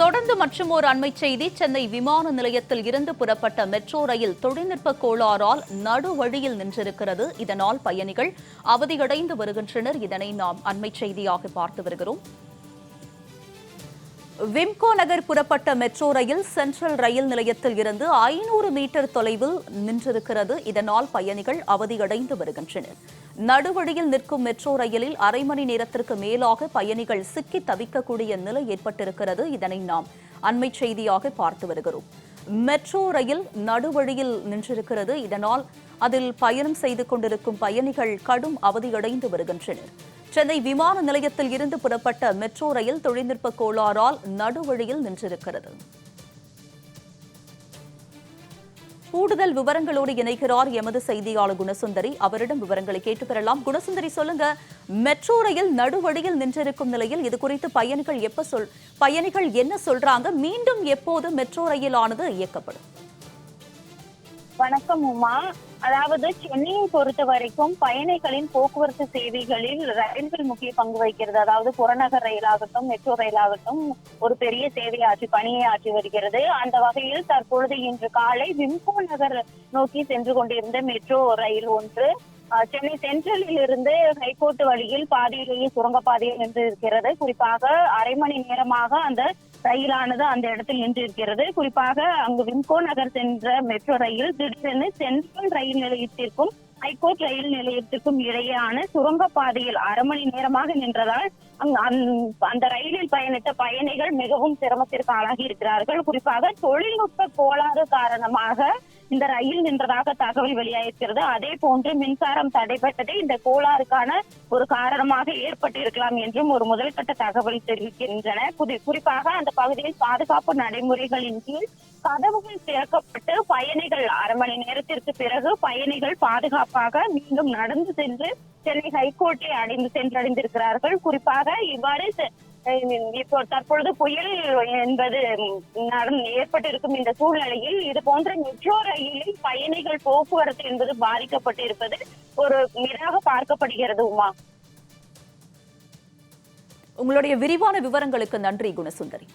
தொடர்ந்து மற்றும் ஒரு அண்மை செய்தி சென்னை விமான நிலையத்தில் இருந்து புறப்பட்ட மெட்ரோ ரயில் தொழில்நுட்ப கோளாறால் நடுவழியில் நின்றிருக்கிறது. இதனால் பயணிகள் அவதியடைந்து வருகின்றனர். இதனை நாம் அண்மை செய்தியாக பார்த்து வருகிறோம். விம்கோ நகர் புறப்பட்ட மெட்ரோ ரயில் சென்ட்ரல் ரயில் நிலையத்தில் இருந்து ஐநூறு மீட்டர் தொலைவில் நின்றிருக்கிறது. இதனால் பயணிகள் அவதியடைந்து வருகின்றனர். நடுவழியில் நிற்கும் மெட்ரோ ரயிலில் அரை மணி நேரத்திற்கு மேலாக பயணிகள் சிக்கி தவிக்கக்கூடிய நிலை ஏற்பட்டிருக்கிறது. இதனை நாம் அண்மை செய்தியாக பார்த்து வருகிறோம். மெட்ரோ ரயில் நடுவழியில் நின்றிருக்கிறது. இதனால் அதில் பயணம் செய்து கொண்டிருக்கும் பயணிகள் கடும் அவதியடைந்து வருகின்றனர். சென்னை விமான நிலையத்தில் இருந்து புறப்பட்ட மெட்ரோ ரயில் தொழில்நுட்ப கோளாறால் நடுவழியில் நின்றிருக்கிறது. கூடுதல் விவரங்களோடு இணைகிறார் எமது செய்தியாளர் குணசுந்தரி. அவரிடம் விவரங்களை கேட்டு பெறலாம். குணசுந்தரி சொல்லுங்க. மெட்ரோ ரயில் நடுவழியில் நின்றிருக்கும் நிலையில் இது குறித்து பயணிகள் எப்ப சொல் பயணிகள் என்ன சொல்றாங்க? மீண்டும் எப்போது மெட்ரோ ரயிலானது இயக்கப்படும்? வணக்கம் உமா. அதாவது சென்னையை பொறுத்த வரைக்கும் பயணிகளின் போக்குவரத்து சேவைகளில் ரயில்கள் முக்கிய பங்கு வகிக்கிறது. அதாவது புறநகர் ரயிலாகட்டும் மெட்ரோ ரயிலாகட்டும் ஒரு பெரிய சேவை ஆற்றி பணியை ஆற்றி வருகிறது. அந்த வகையில் தற்பொழுது இன்று காலை விம்கோ நகர் நோக்கி சென்று கொண்டிருந்த மெட்ரோ ரயில் ஒன்று சென்னை சென்ட்ரலில் இருந்து ஹைகோர்ட் வழியில் பாதையிலேயே சுரங்கப்பாதையில் நின்று இருக்கிறது. குறிப்பாக அரை மணி நேரமாக அந்த ரயிலானது அந்த இடத்தில் நின்று இருக்கிறது. குறிப்பாக அங்கு விம்கோ நகர் சென்ற மெட்ரோ ரயில் திடீரென சென்ட்ரல் ரயில் நிலையத்திற்கும் ஹைகோர்ட் ரயில் நிலையத்திற்கும் இடையேயான சுரங்கப்பாதையில் அரை மணி நேரமாக நின்றதால் அந்த ரயிலில் பயணித்த பயணிகள் மிகவும் சிரமத்திற்கு ஆளாகி இருக்கிறார்கள். குறிப்பாக தொழில்நுட்ப கோளாறு காரணமாக இந்த ரயில் நின்றதாக தகவல் வெளியாயிருக்கிறது. அதே போன்று மின்சாரம் தடைபட்டதே இந்த கோளாறுக்கான ஒரு காரணமாக ஏற்பட்டிருக்கலாம் என்றும் ஒரு முதல்கட்ட தகவல் தெரிவிக்கின்றன. குறிப்பாக அந்த பகுதியில் பாதுகாப்பு நடைமுறைகளின் கீழ் கதவுகள் திறக்கப்பட்டு பயணிகள் அரை மணி நேரத்திற்கு பிறகு பயணிகள் பாதுகாப்பாக மீண்டும் நடந்து சென்று சென்னை ஹைகோர்ட்டை அடைந்து சென்றடைந்திருக்கிறார்கள். குறிப்பாக இவ்வாறு தற்பொழுது புயல் என்பது ஏற்பட்டிருக்கும் இந்த சூழ்நிலையில் இது போன்ற மெட்ரோ ரயிலில் பயணிகள் போக்குவரத்து என்பது பாதிக்கப்பட்டிருப்பது ஒரு இதாக பார்க்கப்படுகிறது உமா உங்களுடைய விரிவான விவரங்களுக்கு நன்றி குணசுந்தரி.